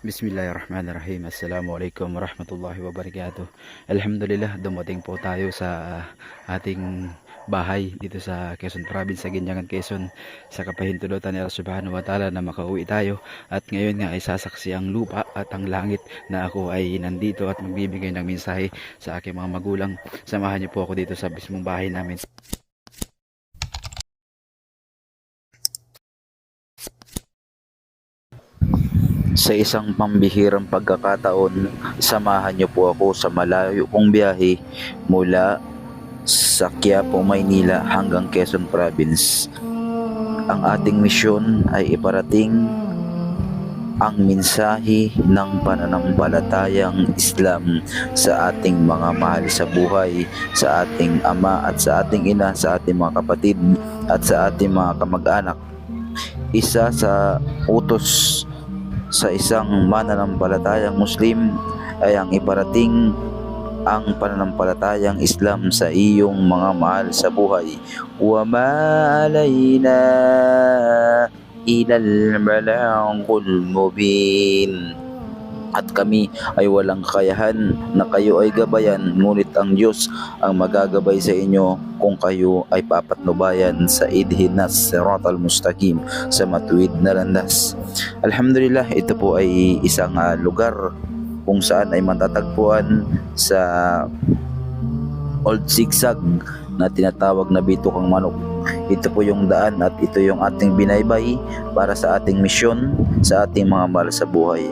Bismillahirrahmanirrahim. Assalamualaikum warahmatullahi wabarakatuh. Alhamdulillah, dumating po tayo sa ah, ating bahay dito sa Quezon Province, sa Ginyangan, Quezon, sa kapahintulutan ni Allah Subhanahu wa Ta'ala na makauwi tayo. At ngayon nga ay sasaksi ang lupa at ang langit na ako ay nandito at magbibigay ng mensahe sa aking mga magulang. Samahan niyo po ako dito sa mismong bahay namin. Sa isang pambihirang pagkakataon, samahan niyo po ako sa malayo kong biyahe mula sa Quiapo, Maynila hanggang Quezon Province. Ang ating misyon ay iparating ang mensahe ng pananampalatayang Islam sa ating mga mahal sa buhay, sa ating ama at sa ating ina, sa ating mga kapatid at sa ating mga kamag-anak. Isa sa utos sa isang mananampalatayang Muslim ay ang iparating ang pananampalatayang Islam sa iyong mga mahal sa buhay. Wa ma alayna ilal balagul mubin. At kami ay walang kakayahan na kayo ay gabayan, ngunit ang Diyos ang magagabay sa inyo kung kayo ay papatnubayan sa idhinas siratal mustaqim sa matuwid na landas. Alhamdulillah, ito po ay isang ah, lugar kung saan ay matatagpuan sa Old Sigsag na tinatawag na Bitukang Manok. Ito po yung daan at ito yung ating binaybay para sa ating misyon sa ating mga mahal sa buhay.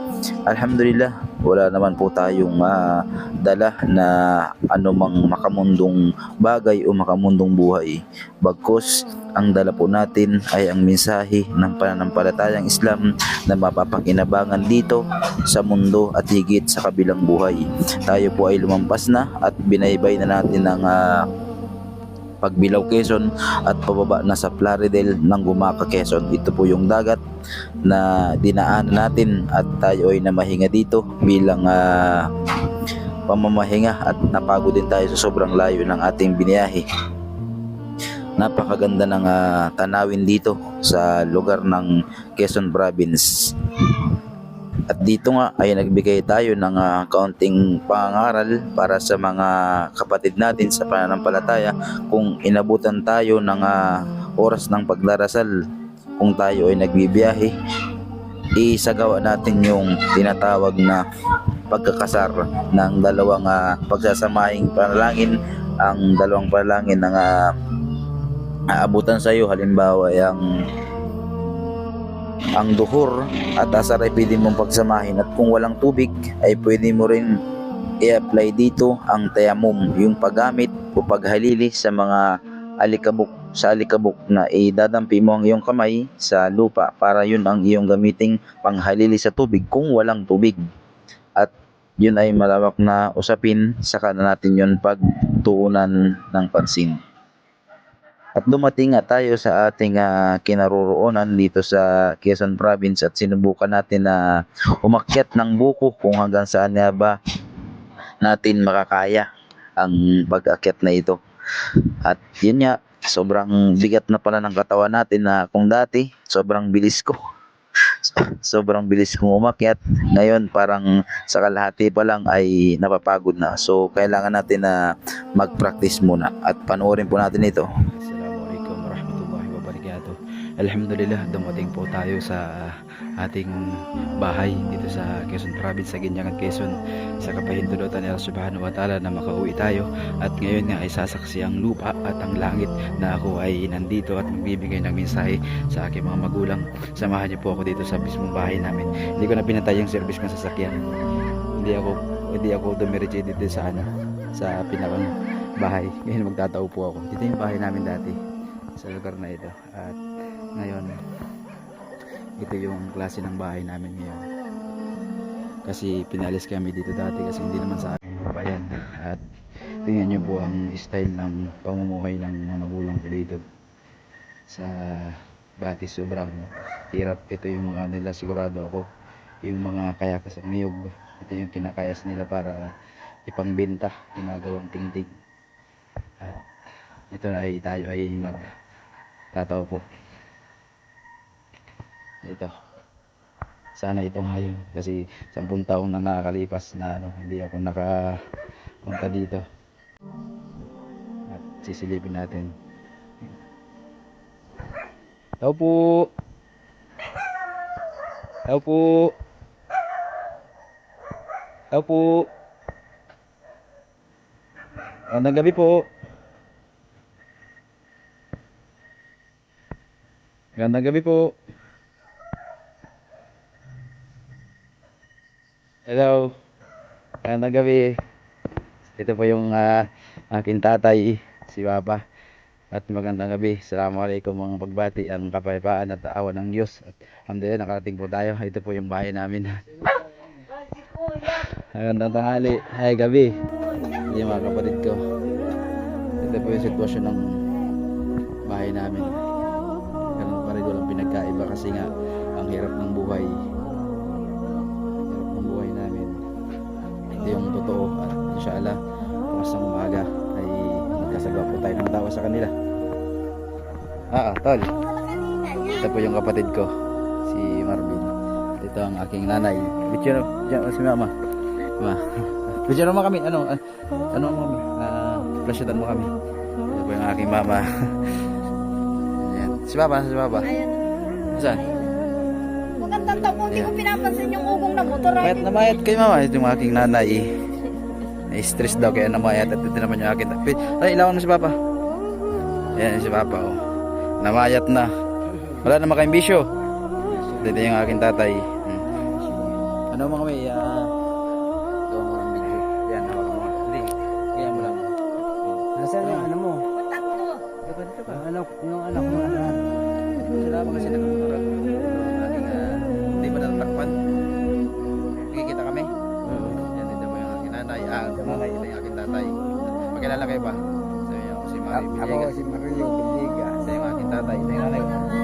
Alhamdulillah, wala naman po tayong ah, dala na anumang makamundong bagay o makamundong buhay. Bagkus, ang dala po natin ay ang mensahe ng pananampalatayang Islam na mapapakinabangan dito sa mundo at higit sa kabilang buhay. Tayo po ay lumampas na at binaybay na natin ang ah, Pagbilaw Quezon at pababa na sa Plaridel ng Gumaka Quezon. Ito po yung dagat na dinaanan natin at tayo ay namahinga dito bilang ah, pamamahinga at napagod din tayo sa sobrang layo ng ating biniyahe. Napakaganda ng ah, tanawin dito sa lugar ng Quezon Province. At dito nga ay nagbigay tayo ng ah, kaunting pangaral para sa mga kapatid natin sa pananampalataya kung inabutan tayo ng ah, oras ng pagdarasal kung tayo ay nagbibiyahe isagawa natin yung tinatawag na pagkakasar ng dalawang ah, pagsasamahing panalangin. Ang dalawang panalangin ng ah, aabutan sa iyo halimbawa ay ang duhur at asar ay pwede mong pagsamahin at kung walang tubig ay pwede mo rin i-apply dito ang tayamum yung paggamit o paghalili sa mga alikabok sa alikabok na idadampi mo ang iyong kamay sa lupa para yun ang iyong gamiting panghalili sa tubig kung walang tubig. At yun ay malawak na usapin saka na natin yun pagtuunan ng pansin at dumating nga tayo sa ating ah, kinaroroonan dito sa Quezon Province at sinubukan natin na umakyat ng buko kung hanggang saan nga ba natin makakaya ang pag-akyat na ito. At yun nga, sobrang bigat na pala ng katawan natin na kung dati, sobrang bilis ko. sobrang bilis kong umakyat. Ngayon, parang sa kalahati pa lang ay napapagod na. So, kailangan natin na mag-practice muna at panoorin po natin ito. Alhamdulillah, dumating po tayo sa ating bahay dito sa Quezon Province, sa Ginyangan, Quezon, sa kapahintulutan ni Allah Subhanahu wa Ta'ala na makauwi tayo. At ngayon nga ay sasaksi ang lupa at ang langit na ako ay nandito at magbibigay ng mensahe sa aking mga magulang. Samahan niyo po ako dito sa mismong bahay namin. Hindi ko na pinatay yung service ng sasakyan. Hindi ako hindi ako dumiretso dito sa ano sa pinakang bahay. Ngayon magtatao po ako. Dito yung bahay namin dati sa lugar na ito. At ngayon ito yung klase ng bahay namin ngayon. Kasi pinalis kami dito dati kasi hindi naman sa akin bayan. At tingnan nyo po ang style ng pamumuhay ng mga magulang ko dito sa Batis sobrang hirap. Ito yung mga nila sigurado ako. Yung mga kayakas ng niyog. Ito yung kinakayas nila para ipangbenta. Ginagawang tingting. At ito na ay tayo ay mag tataw po. Ito. sana ito ngayon kasi 10 taong na nakakalipas na ano, hindi ako nakapunta dito. At sisilipin natin. Tao po. Tao po. Tao po. Magandang gabi po. Magandang gabi po. Hello. Magandang gabi. Ito po yung ah, aking tatay, si Papa. At magandang gabi. Assalamualaikum mga pagbati ang kapayapaan at awa ng Diyos. At alhamdulillah nakarating po tayo. Ito po yung bahay namin. Magandang tanghali. Ay gabi. Yung mga kapatid ko. Ito po yung sitwasyon ng bahay namin. Rin walang pinagkaiba kasi nga ang hirap ng buhay. Hirap ng buhay namin. Ito yung totoo at inshallah bukas ng umaga ay magkasagwa po tayo ng tawa sa kanila. Ah, ah, tol. Ito po yung kapatid ko, si Marvin. Ito ang aking nanay. Na, si mama. Ma. Bityo mo kami. Ano, ah, ano mo kami? Ah, flashetan mo kami. Ito po yung aking mama. Si Papa, si Papa. Ayan. Saan? Magandang tapo, hindi ko pinapansin yung ugong na motor. Ay, Mayat na mayat kay mama. Ito yung aking nanay. Na-stress daw kaya namayat at ito naman yung akin. Ay, ilawan mo si Papa. Ayan si Papa oh. Namayat na. Wala naman kayong bisyo. Ito yung aking tatay. Hmm. Ano mga may ah Dito dito ka. Yung anak, yung anak mo anak. Salamat kasi nakamotor ako. Ito ang aking ah, hindi ba natatakpan? Nakikita kami. Yan, ito po yung aking nanay. Ah, nanay, ito yung aking tatay. Magkilala kayo ba? Sabi niya ako si Mari Ako Villegas. si Mario Biliga. Ito yung aking tatay. Ito yung nanay. Ito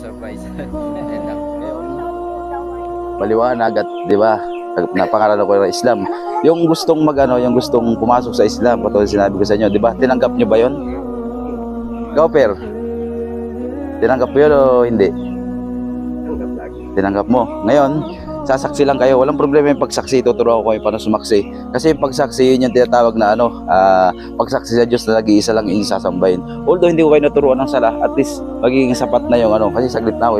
surprise. Paliwanag at di ba? Napangalan ko ng Islam. Yung gustong magano, yung gustong pumasok sa Islam, katulad sinabi ko sa inyo, di ba? Tinanggap nyo ba 'yon? Ikaw, Per. Tinanggap mo yun o hindi? Tinanggap mo. Ngayon, sasaksi lang kayo. Walang problema yung pagsaksi. Tuturo ko kayo paano sumaksi. Kasi yung pagsaksi, yun yung tinatawag na ano, ah, pagsaksi sa Diyos na nag-iisa lang yung sasambahin. Although hindi ko kayo naturuan ng sala, at least magiging sapat na yung ano. Kasi saglit na ako,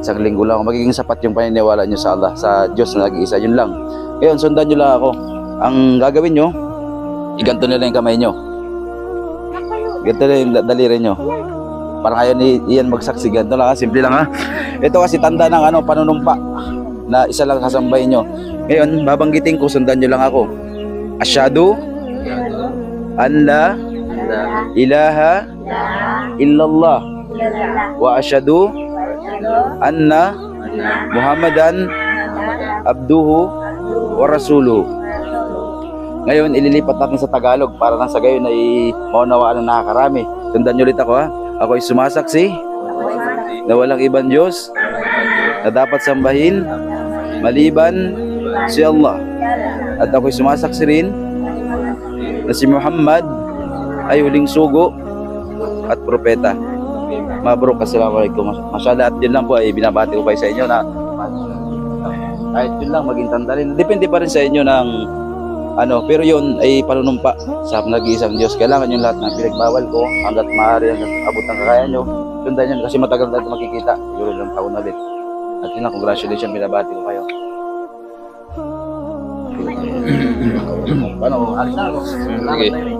isang linggo lang. Magiging sapat yung paniniwala nyo sa Allah, sa Diyos na nag-iisa. Yun lang. Ngayon, sundan nyo lang ako. Ang gagawin nyo, iganto lang yung kamay nyo. Ganito na yung da- daliri nyo. Parang ayaw ni Ian magsaksi. Ganito lang ha. Simple lang ha. Ito kasi tanda ng ano, panunumpa na isa lang sasambahin nyo. Ngayon, babanggitin ko, sundan nyo lang ako. Asyadu an la ilaha illallah wa asyadu anna Muhammadan abduhu wa rasuluhu. Ngayon, ililipat natin sa Tagalog para nang sa gayon ay maunawaan ng nakakarami. Sundan nyo ulit ako ha. Ako ay sumasaksi na walang ibang Diyos na dapat sambahin maliban si Allah. At ako'y sumasaksi rin na si Muhammad ay huling sugo at propeta. Mabrok, assalamualaikum. Masyala at yun lang po ay binabati ko kayo sa inyo na kahit yun lang maging tandalin. Depende pa rin sa inyo ng ano, pero yun ay panunumpa sa nag-iisang Diyos. Kailangan yung lahat ng pinagbawal ko hanggat maaari hanggat abot ng kakaya nyo. Sundan yun kasi matagal natin makikita. Siguro ilang taon na din. At yun lang, congratulations, binabati ko kayo. Paano? Alis na ako. Salamat Sige. tayo.